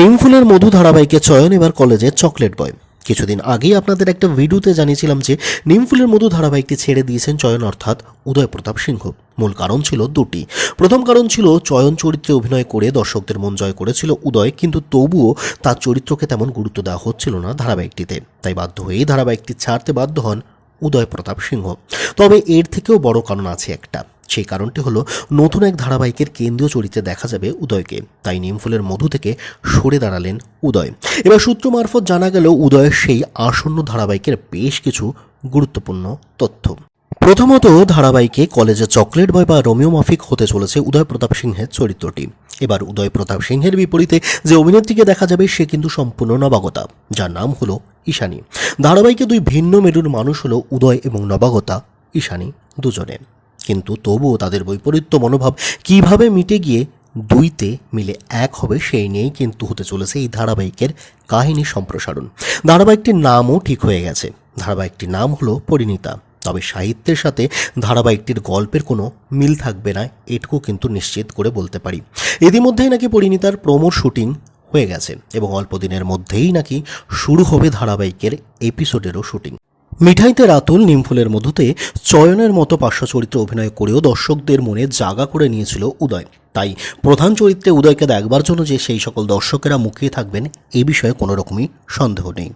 নিমফুলের মধু ধারাবাহিকে চয়ন এবার কলেজে চকলেট বয়। কিছুদিন আগেই আপনাদের একটা ভিডিওতে জানিয়েছিলাম যে নিমফুলের মধু ধারাবাহিকটি ছেড়ে দিয়েছেন চয়ন অর্থাৎ উদয় প্রতাপ সিংহ। মূল কারণ ছিল দুটি। প্রথম কারণ ছিল, চয়ন চরিত্রে অভিনয় করে দর্শকদের মন জয় করেছিল উদয়, কিন্তু তবুও তার চরিত্রকে তেমন গুরুত্ব দেওয়া হচ্ছিল না ধারাবাহিকটিতে। তাই বাধ্য হয়েই ধারাবাহিকটি ছাড়তে বাধ্য হন উদয় প্রতাপ সিংহ। তবে এর থেকেও বড় কারণ আছে একটা। সেই কারণটি হলো নতুন এক ধারাবাহিকের কেন্দ্রীয় চরিত্রে দেখা যাবে উদয়কে। তাই নিমফুলের মধু থেকে সরে দাঁড়ালেন উদয়। এবার সূত্র মারফত জানা গেল উদয়ের সেই আসন্ন ধারাবাহিকের বেশ কিছু গুরুত্বপূর্ণ তথ্য। প্রথমত, ধারাবাহিকে কলেজে চকলেট বয় বা রোমিও মাফিক হতে চলেছে উদয় প্রতাপ সিংহের চরিত্রটি। এবার উদয় প্রতাপ সিংহের বিপরীতে যে অভিনেত্রীকে দেখা যাবে সে কিন্তু সম্পূর্ণ নবাগতা, যার নাম হলো ঈশানী। ধারাবাহিকে দুই ভিন্ন মেরুর মানুষ হলো উদয় এবং নবাগতা, ঈশানী দুজনে। কিন্তু তবুও তাদের বৈপরীত্য মনোভাব কীভাবে মিটে গিয়ে দুইতে মিলে এক হবে সেই নিয়েই কিন্তু হতে চলেছে এই ধারাবাহিকের কাহিনী সম্প্রসারণ। ধারাবাহিকটির নামও ঠিক হয়ে গেছে। ধারাবাহিকটির নাম হলো পরিণীতা। তবে সাহিত্যের সাথে ধারাবাহিকটির গল্পের কোনো মিল থাকবে না, এটুকু কিন্তু নিশ্চিত করে বলতে পারি। ইতিমধ্যেই নাকি পরিণীতার প্রোমো শুটিং হয়ে গেছে এবং অল্প দিনের মধ্যেই নাকি শুরু হবে ধারাবাহিকের এপিসোডেরও শুটিং। মিঠাইতে রাতুল নিমফুলের মধুতে চয়নের মতো পার্শ্ব চরিত্রে অভিনয় করেও দর্শকদের মনে জাগা করে নিয়েছিল উদয়। তাই প্রধান চরিত্রে উদয়কে দেখবার জন্য যে সেই সকল দর্শকেরা মুখিয়ে থাকবেন, এ বিষয়ে কোনো রকমই সন্দেহ নেই।